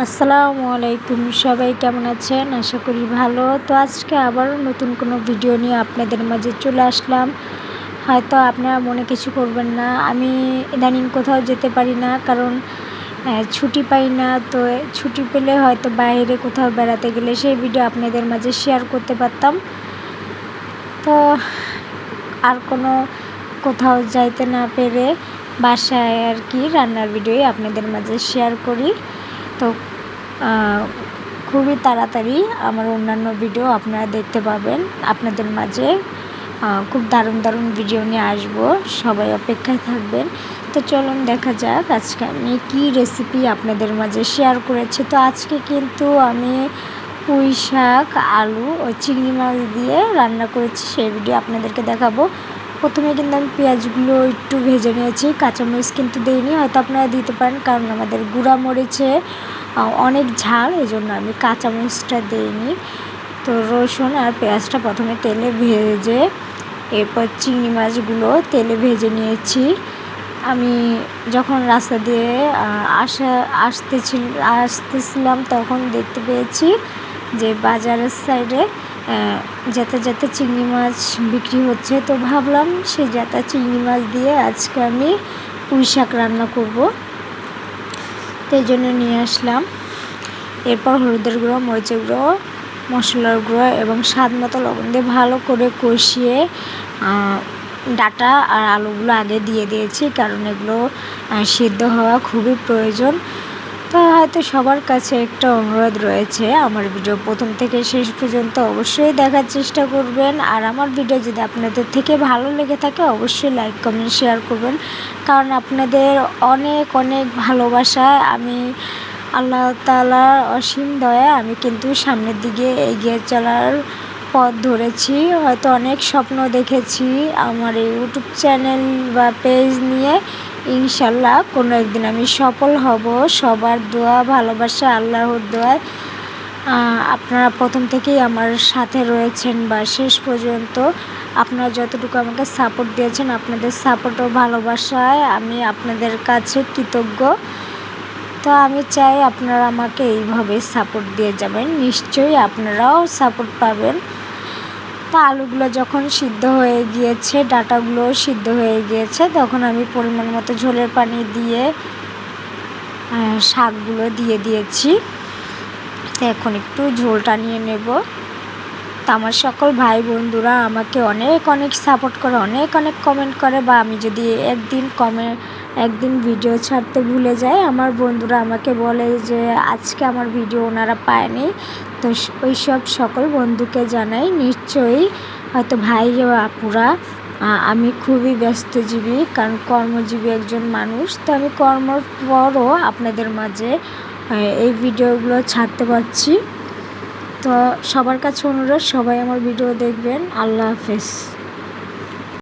আসসালামু আলাইকুম, সবাই কেমন আছেন? আশা করি ভালো। তো আজকে আবারও নতুন কোনো ভিডিও নিয়ে আপনাদের মাঝে চলে আসলাম। হয়তো আপনারা মনে কিছু করবেন না। আমি ইদানিং কোথাও যেতে পারি না, কারণ ছুটি পাই না। তো ছুটি পেলে হয়তো বাইরে কোথাও বেড়াতে গেলে সেই ভিডিও আপনাদের মাঝে শেয়ার করতে পারতাম। তো আর কোনো কোথাও যাইতে না পেরে বাসায় আর কি রান্নার ভিডিওই আপনাদের মাঝে শেয়ার করি। তো খুবই তাড়াতাড়ি আমার অন্যান্য ভিডিও আপনারা দেখতে পাবেন। আপনাদের মাঝে খুব দারুণ দারুণ ভিডিও নিয়ে আসব। সবাই অপেক্ষায় থাকবেন। তো চলুন দেখা যাক আজকে আমি কী রেসিপি আপনাদের মাঝে শেয়ার করেছি। তো আজকে কিন্তু আমি পুঁই শাক, আলু ও চিংড়ি মাছ দিয়ে রান্না করেছি। সেই ভিডিও আপনাদেরকে দেখাবো। প্রথমে কিন্তু আমি পেঁয়াজগুলো একটু ভেজে নিয়েছি, কাঁচামরিচ কিন্তু দিইনি, হয়তো আপনারা দিতে পারেন, কারণ আমাদের গুঁড়া মরিচে অনেক ঝাল এই জন্য আমি কাঁচামরিচটা দিইনি। তো রসুন আর পেঁয়াজটা প্রথমে তেলে ভেজে, এরপর চিংড়ি মাছগুলো তেলে ভেজে নিয়েছি। আমি যখন রাস্তা দিয়ে আসা, আসতেছিল, আসতেছিলাম তখন দেখতে পেয়েছি যে বাজারের সাইডে যাতে যাতে চিংড়ি মাছ বিক্রি হচ্ছে। তো ভাবলাম সেই যাতা চিংড়ি মাছ দিয়ে আজকে আমি পুঁই শাক রান্না করব। তো এই জন্য নিয়ে আসলাম। এরপর হলুদের গুঁড়ো, মরিচের গুঁড়ো, মশলার গুঁড়ো এবং স্বাদ মতো লবণ দিয়ে ভালো করে কষিয়ে ডাটা আর আলুগুলো আগে দিয়ে দিয়েছি কারণ এগুলো সিদ্ধ হওয়া খুবই প্রয়োজন। তো হয়তো সবার কাছে একটা অনুরোধ রয়েছে। আমার ভিডিও প্রথম থেকে শেষ পর্যন্ত অবশ্যই দেখার চেষ্টা করবেন। আর আমার ভিডিও যদি আপনাদের থেকে ভালো লেগে থাকে, অবশ্যই লাইক, কমেন্ট, শেয়ার করবেন। কারণ আপনাদের অনেক অনেক ভালোবাসায় আমি আল্লাহ তালার অসীম দয়া, আমি কিন্তু সামনের দিকে এগিয়ে চলার পথ ধরেছি। হয়তো অনেক স্বপ্ন দেখেছি আমার এই ইউটিউব চ্যানেল বা পেজ নিয়ে। ইনশাল্লাহ কোনো একদিন আমি সফল হব। সবার দোয়া, ভালোবাসা, আল্লাহর দোয়ায়। আপনারা প্রথম থেকেই আমার সাথে রয়েছেন বা শেষ পর্যন্ত আপনারা যতটুকু আমাকে সাপোর্ট দিয়েছেন, আপনাদের সাপোর্ট ও ভালোবাসায় আমি আপনাদের কাছে কৃতজ্ঞ। তো আমি চাই আপনারা আমাকে এইভাবে সাপোর্ট দিয়ে যাবেন। নিশ্চয়ই আপনারাও সাপোর্ট পাবেন। তো আলুগুলো যখন সিদ্ধ হয়ে গিয়েছে, ডাটাগুলো সিদ্ধ হয়ে গিয়েছে, তখন আমি পরিমাণ মতো ঝোলের পানি দিয়ে শাকগুলো দিয়ে দিয়েছি। এখন একটু ঝোলটা নিয়ে নেব। তো আমার সকল ভাই বন্ধুরা আমাকে অনেক অনেক সাপোর্ট করে, অনেক অনেক কমেন্ট করে বা আমি যদি একদিন কমেন্ট একদিন ভিডিও ছাড়তে ভুলে যাই আমার বন্ধুরা আমাকে বলে যে, আজকে আমার ভিডিও ওনারা পায়নি। তো ওই সব সকল বন্ধুকে জানাই, নিশ্চয়ই হয়তো ভাই আপুরা আমি খুবই ব্যস্তজীবী কারণ কর্মজীবী একজন মানুষ। তো আমি কর্মর পরও আপনাদের মাঝে এই ভিডিওগুলো ছাড়তে পারছি। তো সবার কাছে অনুরোধ, সবাই আমার ভিডিও দেখবেন। আল্লাহ হাফেজ।